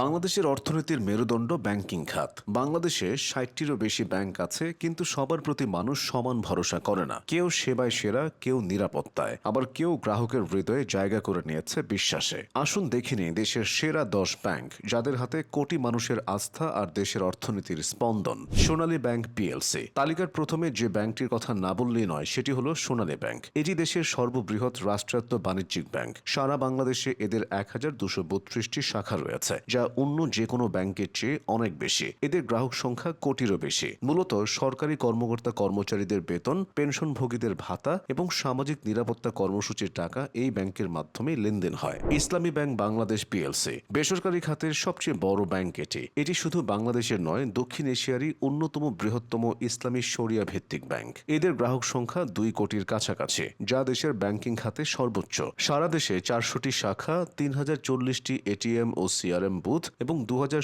বাংলাদেশের অর্থনীতির মেরুদণ্ড ব্যাংকিং খাত। বাংলাদেশে ষাটটিরও বেশি ব্যাংক আছে, কিন্তু সবার প্রতি মানুষ সমান ভরসা করে না। কেউ সেবায় সেরা, কেউ নিরাপত্তায়। আবার কেউ গ্রাহকের হৃদয়ে জায়গা করে নিয়েছে বিশ্বাসে। আসুন দেখিনি দেশের সেরা দশ ব্যাংক, যাদের হাতে কোটি মানুষের আস্থা আর দেশের অর্থনীতির স্পন্দন। Sonali bank PLC. তালিকার প্রথমে যে ব্যাংকটির কথা না বললেই নয়, সেটি হলো সোনালী ব্যাংক। এটি দেশের সর্ববৃহৎ রাষ্ট্রায়ত্ত বাণিজ্যিক ব্যাংক। সারা বাংলাদেশে এদের এক হাজার দুশো বত্রিশটি শাখা রয়েছে, যা অন্য যে কোনো ব্যাংকের চেয়ে অনেক বেশি। এদের গ্রাহক সংখ্যা কোটিরও বেশি। মূলত সরকারি কর্মকর্তা কর্মচারীদের বেতন, পেনশনভোগীদের ভাতা এবং সামাজিক নিরাপত্তা কর্মসূচির টাকা এই ব্যাংকের মাধ্যমে লেনদেন হয়। ইসলামী ব্যাংক বাংলাদেশ পিএলসি। বেসরকারি খাতের সবচেয়ে বড় ব্যাংক এটি। এটি শুধু বাংলাদেশের নয়, দক্ষিণ এশিয়ারই অন্যতম বৃহত্তম ইসলামী শরিয়া ভিত্তিক ব্যাংক। এদের গ্রাহক সংখ্যা দুই কোটির কাছাকাছি, যা দেশের ব্যাংকিং খাতে সর্বোচ্চ। সারা দেশে চারশোটি শাখা, তিন হাজার চল্লিশটি এটিএম ও সিআরএম বুথ এবং দু হাজার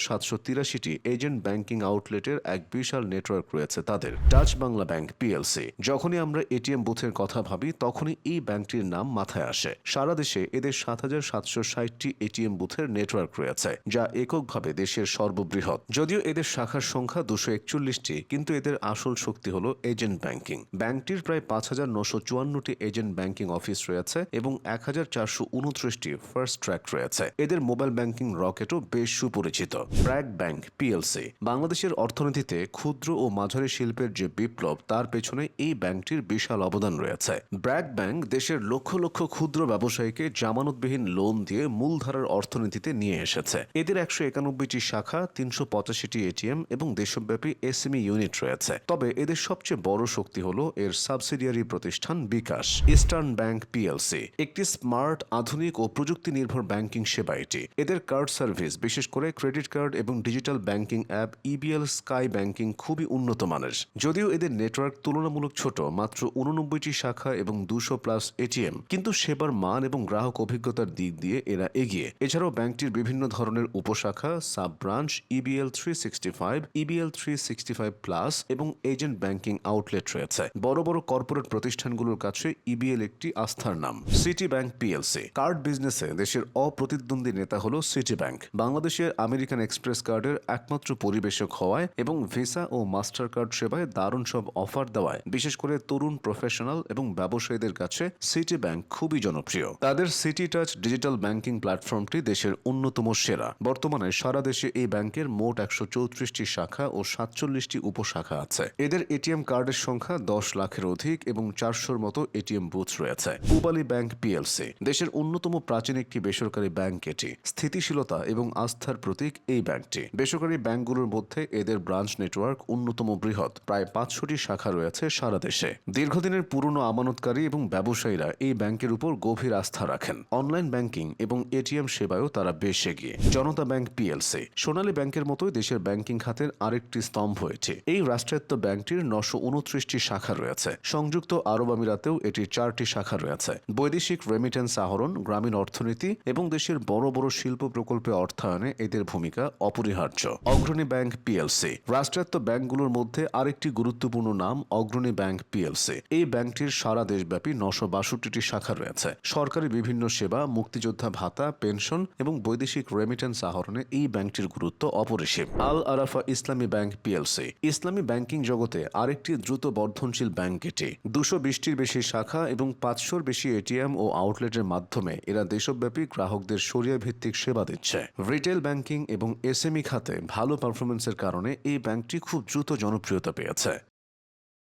এজেন্ট ব্যাংকিং আউটলেটের এক বিশাল নেটওয়ার্ক রয়েছে তাদের, ডাচ বাংলা ব্যাংক, পিএলসি। যখনই আমরা এটিএম বুথের কথা ভাবি, তখনই এই ব্যাংকটির নাম মাথায় আসে। সারা দেশে এদের সাত হাজার সাতশো ষাটটি এটিএম বুথের নেটওয়ার্ক রয়েছে, যা এককভাবে দেশের সর্ববৃহৎ। যদিও এদের শাখার সংখ্যা দুশো একচল্লিশটি, কিন্তু এদের আসল শক্তি হল এজেন্ট ব্যাংকিং। ব্যাংকটির প্রায় পাঁচ হাজার নশো চুয়ান্নটি এজেন্ট ব্যাংকিং অফিস রয়েছে এবং এক হাজার চারশো উনত্রিশটি ফার্স্ট ট্র্যাক রয়েছে। এদের মোবাইল ব্যাংকিং রকেটও বেশ সুপরিচিত। BRAC bank PLC. বাংলাদেশের অর্থনীতিতে ক্ষুদ্র ও মাঝারি শিল্পের যে বিপ্লব, তার পেছনে এই ব্যাংকটির বিশাল অবদান রয়েছে। ব্র্যাক ব্যাংক দেশের লক্ষ লক্ষ ক্ষুদ্র ব্যবসায়ীকে জামানতবিহীন লোন দিয়ে মূলধারার অর্থনীতিতে নিয়ে এসেছে। এদের একশো একানব্বইটি শাখা, তিনশো পঁচাশিটি এটিএম এবং দেশব্যাপী এসএমই ইউনিট রয়েছে। তবে এদের সবচেয়ে বড় শক্তি হল এর সাবসিডিয়ারি প্রতিষ্ঠান বিকাশ, ইস্টার্ন ব্যাংক পিএলসি। একটি স্মার্ট, আধুনিক ও প্রযুক্তি নির্ভর ব্যাংকিং সেবা এটি। এদের কার্ড সার্ভিস বিশেষ করে ক্রেডিট কার্ড এবং digital banking app EBL sky banking খুবই উন্নত মানের। যদিও এদের নেটওয়ার্ক তুলনামূলক ছোট, মাত্র উননব্বইটি শাখা এবং দুশো প্লাস এটিএম কিন্তু সেবার মান এবং গ্রাহক অভিজ্ঞতার দিক দিয়ে এরা এগিয়ে। এছাড়াও ব্যাংকটির বিভিন্ন ধরনের উপশাখা sub branch EBL three sixty five EBL three sixty five plus এবং এজেন্ট ব্যাংকিং আউটলেট রয়েছে। বড় বড় কর্পোরেট প্রতিষ্ঠানগুলোর কাছে ইবিএল একটি আস্থার নাম সিটি ব্যাংক পিএলসি কার্ড বিজনেসে দেশের অপ্রতিদ্বন্দ্বী নেতা হল সিটি ব্যাংক বাংলাদেশের আমেরিকান এক্সপ্রেস কার্ডের একমাত্র পরিবেশক হওয়ায় এবং ভিসা ও মাস্টার কার্ড সেবায় দারুণ সব অফার দেওয়ায়, বিশেষ করে তরুণ প্রফেশনাল এবং ব্যবসায়ীদের কাছে সিটি ব্যাংক খুবই জনপ্রিয়। তাদের সিটি টাচ ডিজিটাল ব্যাংকিং প্ল্যাটফর্মটি দেশের অন্যতম সেরা। বর্তমানে সারা দেশে এই ব্যাংকের মোট একশো চৌত্রিশটি শাখা ও সাতচল্লিশটি উপশাখা আছে। এদের এটিএম কার্ডের সংখ্যা দশ লাখের অধিক এবং চারশোর মতো এটিএম বুথ রয়েছে। পূবালী ব্যাংক পিএলসি, দেশের অন্যতম প্রাচীন একটি বেসরকারি ব্যাংক এটি। স্থিতিশীলতা এবং আস্থার প্রতীক এই ব্যাংকটি। বেসরকারি ব্যাংকগুলোর মধ্যে এদের ব্রাঞ্চ নেটওয়ার্ক অন্যতম বৃহৎ। প্রায় পাঁচশোটি শাখা রয়েছে সারা দেশে। দীর্ঘদিনের পুরনো আমানতকারী এবং ব্যবসায়ীরা এই ব্যাংকের উপর গভীর আস্থা রাখেন। অনলাইন ব্যাংকিং এবং এটিএম সেবায়ও তারা বেশ এগিয়ে। জনতা ব্যাংক পিএলসি। সোনালী ব্যাংকের মতোই দেশের ব্যাংকিং খাতের আরেকটি স্তম্ভ এটি। এই রাষ্ট্রায়ত্ত ব্যাংকটির নশো উনত্রিশটি শাখা রয়েছে। সংযুক্ত আরব আমিরাতেও এটির চারটি শাখা রয়েছে। বৈদেশিক রেমিটেন্স আহরণ, গ্রামীণ অর্থনীতি এবং দেশের বড় বড় শিল্প প্রকল্পে অর্থায়নে এদের ভূমিকা অপরিহার্য। Agrani bank PLC. রাষ্ট্রায়ত্ত ব্যাংকগুলোর মধ্যে আরেকটি গুরুত্বপূর্ণ নাম অগ্রণী ব্যাংক পিএলসি। এই ব্যাংকটির সারা দেশব্যাপী নশো বাষট্টিটি শাখা রয়েছে। সরকারি বিভিন্ন সেবা, মুক্তিযোদ্ধা ভাতা, পেনশন এবং বৈদেশিক রেমিটেন্স আহরণে এই ব্যাংকটির গুরুত্ব অপরিসীম। আল আরাফা ইসলামী ব্যাংক পিএলসি। ইসলামী ব্যাংকিং জগতে আরেকটি দ্রুত বর্ধনশীল ব্যাংক এটি। দুশো বিশটির বেশি শাখা এবং পাঁচশোর বেশি এটিএম ও আউটলেটের মাধ্যমে এরা দেশব্যাপী গ্রাহকদের সরিয়া ভিত্তিক সেবা দিচ্ছে। রিটেল ব্যাংকিং এবং এসএমই খাতে ভালো পারফরমেন্সের কারণে এই ব্যাংকটি খুব দ্রুত জনপ্রিয়তা পেয়েছে।